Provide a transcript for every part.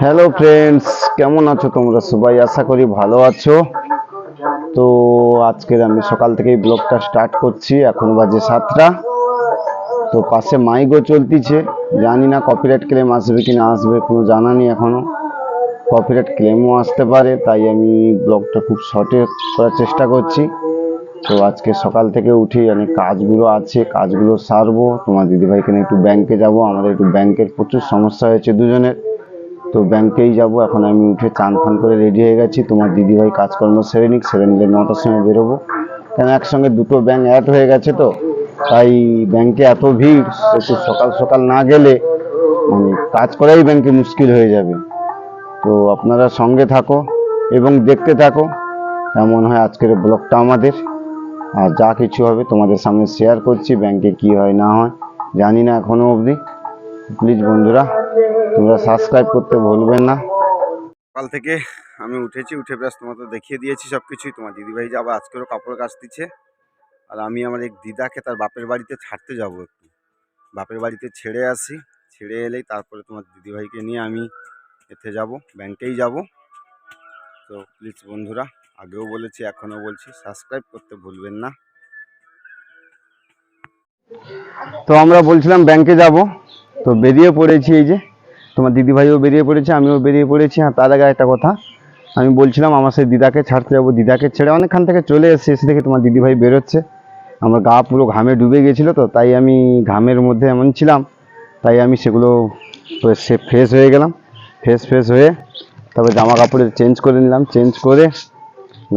Hello friends কেমন আছো তোমরা? সবাই আশা করি ভালো আছো। তো আজকের আমি সকাল থেকেই ব্লগটা স্টার্ট করছি। এখন বাজে সাতটা। তো পাশে মাইকও চলতিছে। জানি না কপিরাইট ক্লেম আসবে কি না আসবে কোনো জানা নেই এখনও কপিরাইট ক্লেমও আসতে পারে, তাই আমি ব্লগটা খুব শর্টে করার চেষ্টা করছি। তো আজকে সকাল থেকে উঠেই অনেক কাজগুলো আছে, কাজগুলো সারবো। তোমার দিদিভাইকে একটু ব্যাংকে যাব। আমাদের একটু ব্যাংকের প্রচুর সমস্যা হয়েছে দুজনের। তো ব্যাংকেই যাব। এখন আমি উঠে চান ফান করে রেডি হয়ে গেছি। তোমার দিদিভাই কাজকর্ম সেরে নিক, সেরে নিলে নটার সময় বেরোবো। কেন, একসঙ্গে দুটো ব্যাংক অ্যাড হয়ে গেছে তো। তাই ব্যাংকে এত ভিড়, একটু সকাল সকাল না গেলে মানে কাজ করাই ব্যাংকে মুশকিল হয়ে যাবে। তো আপনারা সঙ্গে থাকো এবং দেখতে থাকো। এমন হয় আজকের ব্লগটা আমাদের। আর যা কিছু হবে তোমাদের সামনে শেয়ার করছি, ব্যাংকে কি হয় না হয়। জানি না এখনও অবধি। প্লিজ বন্ধুরা তোমরা সাবস্ক্রাইব করতে ভুলবেন না। সকাল থেকে আমি উঠেছি, উঠে ব্যাস তোমাদের দেখিয়ে দিয়েছি সব কিছুই তোমার দিদিভাই যে আবার আজকেরও কাপড় কাচতেছে। আর আমি আমার এক দিদাকে তার বাপের বাড়িতে ছাড়তে যাব একটু। বাপের বাড়িতে ছেড়ে আসি। ছেড়ে এলেই তারপরে তোমার দিদিভাইকে নিয়ে আমি এতে যাব, ব্যাংকেই যাব। তো প্লিজ বন্ধুরা, আগেও বলেছি, এখনও বলছি সাবস্ক্রাইব করতে ভুলবেন না। তো আমরা বলছিলাম ব্যাংকে যাব। তো বেরিয়ে পড়েছি এই যে। তোমার দিদিভাইও বেরিয়ে পড়েছে, আমিও বেরিয়ে পড়েছি। হ্যাঁ তার আগে একটা কথা, আমি বলছিলাম আমার সেই দিদাকে ছাড়তে যাব, দিদাকে ছেড়ে অনেকক্ষণ থেকে চলে এসেছি, এসে দেখে তোমার দিদিভাই বেরোচ্ছে। আমার গা পুরো ঘামে ডুবে গেছিল তো, তাই আমি ঘামের মধ্যে এমন ছিলাম, তাই আমি সেগুলো সে ফ্রেশ হয়ে গেলাম। ফ্রেশ ফ্রেশ হয়ে তারপর জামা কাপড়ে চেঞ্জ করে নিলাম চেঞ্জ করে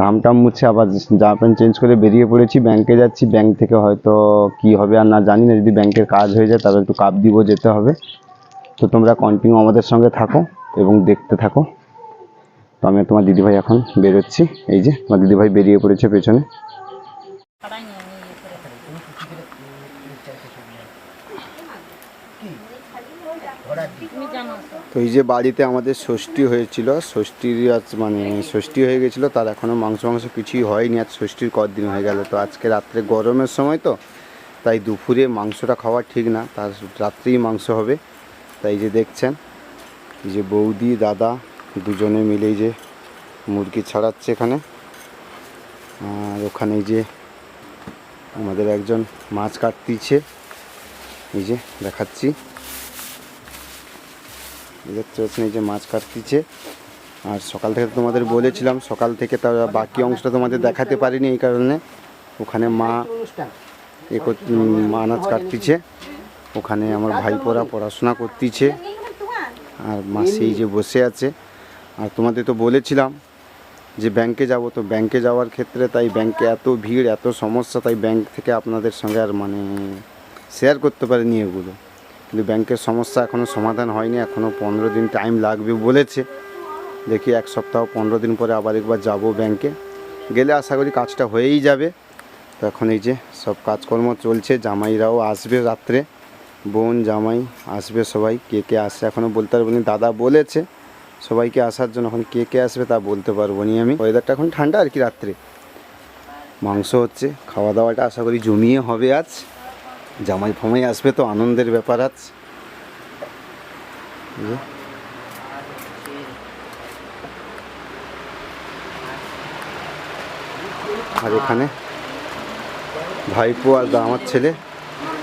ঘাম টাম মুছে আবার জামা প্যান্ট চেঞ্জ করে বেরিয়ে পড়েছি। ব্যাংকে যাচ্ছি ব্যাংক থেকে হয়তো কি হবে আর না জানি না, যদি ব্যাংকের কাজ হয়ে যায় তবে একটু কাপ দিব, যেতে হবে। তো তোমরা কন্টিনিউ আমাদের সঙ্গে থাকো এবং দেখতে থাকো। তো আমি তোমার দিদিভাই এখন বেরোচ্ছি। এই যে, তোমার দিদিভাই বেরিয়ে পড়েছে পেছনে। তো এই যে বাড়িতে আমাদের ষষ্ঠী হয়েছিল, ষষ্ঠীর আজ মানে ষষ্ঠী হয়ে গেছিল, তার এখনও মাংস মাংস কিছুই হয়নি, আজ ষষ্ঠীর কদিন হয়ে গেল। তো আজকে রাত্রে গরমের সময় তো, তাই দুপুরে মাংসটা খাওয়া ঠিক না, তার রাত্রেই মাংস হবে। তাই যে দেখছেন এই যে বৌদি দাদা দুজনে মিলে যে মুরগি ছাড়াচ্ছে এখানে। আর ওখানে যে আমাদের একজন মাছ কাটতিছে। এই যে দেখাচ্ছি। এই দেখতে পাচ্ছেন এই যে মাছ কাটতিছে। আর সকাল থেকে তোমাদের বলেছিলাম সকাল থেকে তার বাকি অংশটা তোমাদের দেখাতে পারিনি এই কারণে। ওখানে মা এ আনাজ কাটতিছে। ওখানে আমার ভাইপোরা পড়াশোনা করতিছে। আর মাসি যে বসে আছে। আর তোমাদের তো বলেছিলাম যে ব্যাংকে যাব, তো ব্যাংকে যাওয়ার ক্ষেত্রে তাই ব্যাংকে এত ভিড়, এত সমস্যা, তাই ব্যাংক থেকে আপনাদের সঙ্গে আর মানে শেয়ার করতে পারিনি এগুলো। কিন্তু ব্যাংকের সমস্যা এখনও সমাধান হয়নি এখনও পনেরো দিন টাইম লাগবে বলেছে। দেখি এক সপ্তাহ, পনেরো দিন পরে আবার একবার যাব ব্যাংকে। গেলে আশা করি কাজটা হয়েই যাবে। তো এখন এই যে সব কাজকর্ম চলছে, জামাইরাও আসবে রাত্রে। বোন, জামাই, আসবে সবাই। কে কে আসছে এখনও বলতে পারব দাদা বলেছে সবাইকে আসার জন্য। এখন কে কে আসবে তা বলতে পারব নি আমি। ওয়েদারটা এখন ঠান্ডা আর কি রাত্রে। মাংস হচ্ছে খাওয়া দাওয়াটা আশা করি জমিয়ে হবে আজ। জামাই ফামাই আসবে তো, আনন্দের ব্যাপার আজ। আর এখানে ভাইপো আর আমার ছেলে।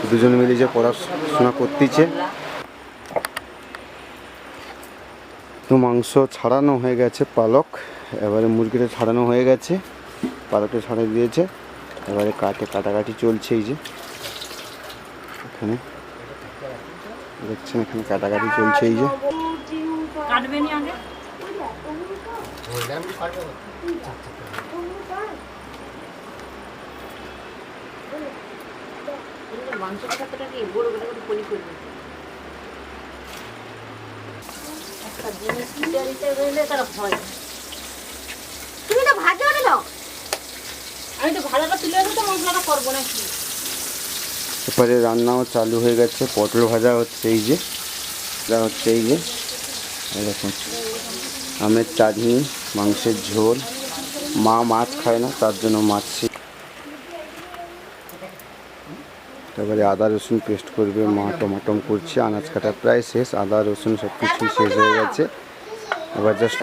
দুজন মিলে যে পড়াশোনা করতেছে। তো মাংস ছাড়ানো হয়ে গেছে পালক এবারে মুরগিটা ছাড়ানো হয়ে গেছে পালকটা ছাড়িয়ে দিয়েছে এবারে কাটে কাটাকাটি চলছে এই যে। এখানে দেখছেন এখানে কাটাকাটি চলছে এই যে। কাটবেনি আগে? মাংস কাটাটা কি বড় করে করবে তুমি তো ভাজো না আমি তো ভাজাটা তুলে তো মশলাটা করব এবারে রান্নাও চালু হয়ে গেছে, পটল ভাজা হচ্ছে এই যে, যা হচ্ছে এই যে। দেখুন, আমের চাটনি, মাংসের ঝোল। মা মাছ খায় না, তার জন্য মাছ ছি- তো এবারে আদা, রসুন পেস্ট করবে, মা টমাটম করছে, আনাজ কাটা প্রায় শেষ, আদা, রসুন সব কিছু শেষ হয়ে গেছে। এবার জাস্ট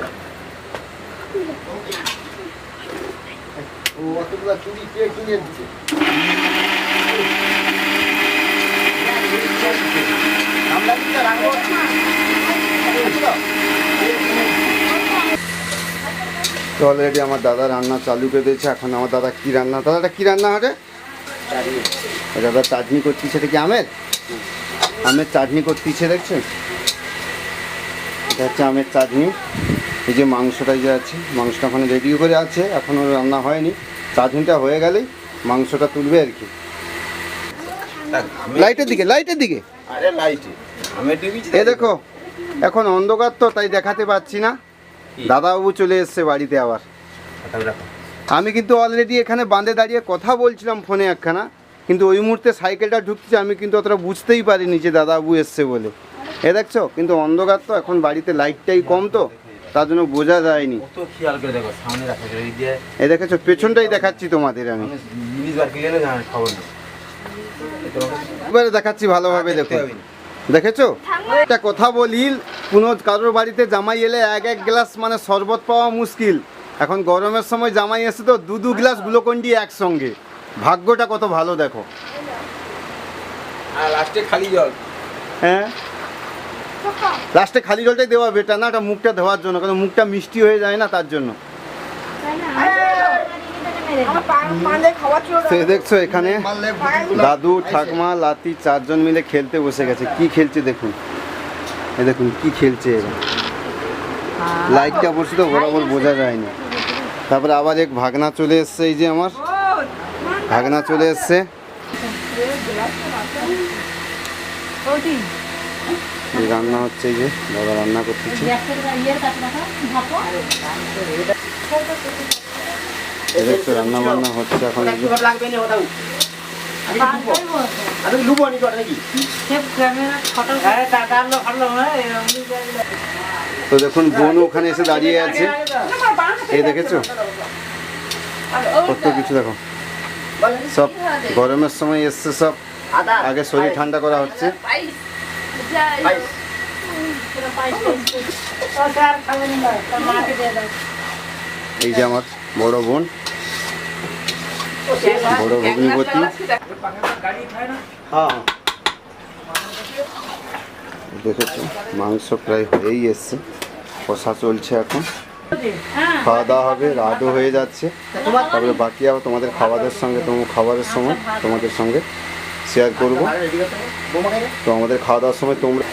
তো অলরেডি আমার দাদা রান্না চালু করে দিয়েছে। এখন আমার দাদা কি রান্না? দাদাটা কি রান্না হবে? দাদা চাটনি করতিছে এটা কি আমের? আমের চাটনি করতিছে দেখছেন এটা হচ্ছে আমের চাটনি এই যে মাংসটা যে আছে মাংসটা ওখানে রেডি করে আছে এখনও রান্না হয়নি। চাটনিটা হয়ে গেলেই মাংসটা তুলবে আর কি। লাইটের দিকে লাইটের দিকে। আরে লাইটে। এ দেখো। এখন অন্ধকার তো তাই দেখাতে পাচ্ছি না। দাদাবাবু চলে এসছে বাড়িতে আবার। আমি কিন্তু অলরেডি এখানে বাঁধে দাঁড়িয়ে কথা বলছিলাম ফোনে একখানা কিন্তু ওই মুহূর্তে সাইকেলটা ঢুকছে আমি কিন্তু অতটা বুঝতেই পারিনি যে দাদাবাবু এসছে বলে। এ দেখছ কিন্তু অন্ধকার তো এখন বাড়িতে লাইটটাই কম তো তার জন্য বোঝা যায়নি। দেখো এ দেখেছ পেছনটাই দেখাচ্ছি তোমাদের আমি। এবারে দেখাচ্ছি ভালোভাবে দেখো। দেখতে দেখেছ? একটা কথা বলি কোনো কারোর বাড়িতে জামাই এলে এক এক গ্লাস মানে শরবত পাওয়া মুশকিল। এখন গরমের সময় জামাই এসে তো দু দু গ্লাস গ্লুকন্ডি একসঙ্গে। ভাগ্যটা কত ভালো দেখো। আর লাস্টে খালি জল। হ্যাঁ? লাস্টে খালি জলটাই দেওয়া বেটার না ওটা মুখটা ধোয়ার জন্য কারণ মুখটা মিষ্টি হয়ে যায় না তার জন্য। সে দেখছ এখানে দাদু ঠাকমা লাতি চারজন মিলে খেলতে বসে গেছে। কি খেলছে দেখুন। এ দেখুন কি খেলছে এরা। লাইটটা বসে তো বরাবর বোঝা যায়নি। তারপরে আবার এক ভাগনা চলে এসছে, এই যে আমার। ভাগনা চলে এসছে। রান্না হচ্ছে, এই যে দাদা রান্না করতেছে। দেখছ রান্না বান্না হচ্ছে এখন তো দেখুন, বোন ওখানে এসে দাঁড়িয়ে আছে। এই দেখেছ? কত কিছু দেখো। সব গরমের সময় এসছে সব। আগে শরীর ঠান্ডা করা হচ্ছে। এই যে আমার বড় বোন। বড় ভগ্নিপতি। হ্যাঁ। দেখেছ, মাংস প্রায় হয়েই এসছে। কষা চলছে এখন। খাওয়া দাওয়া হবে, রাতও হয়ে যাচ্ছে। তারপরে বাকি আবার তোমাদের খাবারের সঙ্গে, তোমার খাবারের সময় তোমাদের সঙ্গে শেয়ার করব। তো আমাদের খাওয়া দাওয়ার সময় তোমরা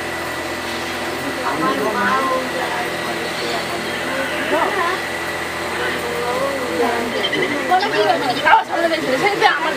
আমার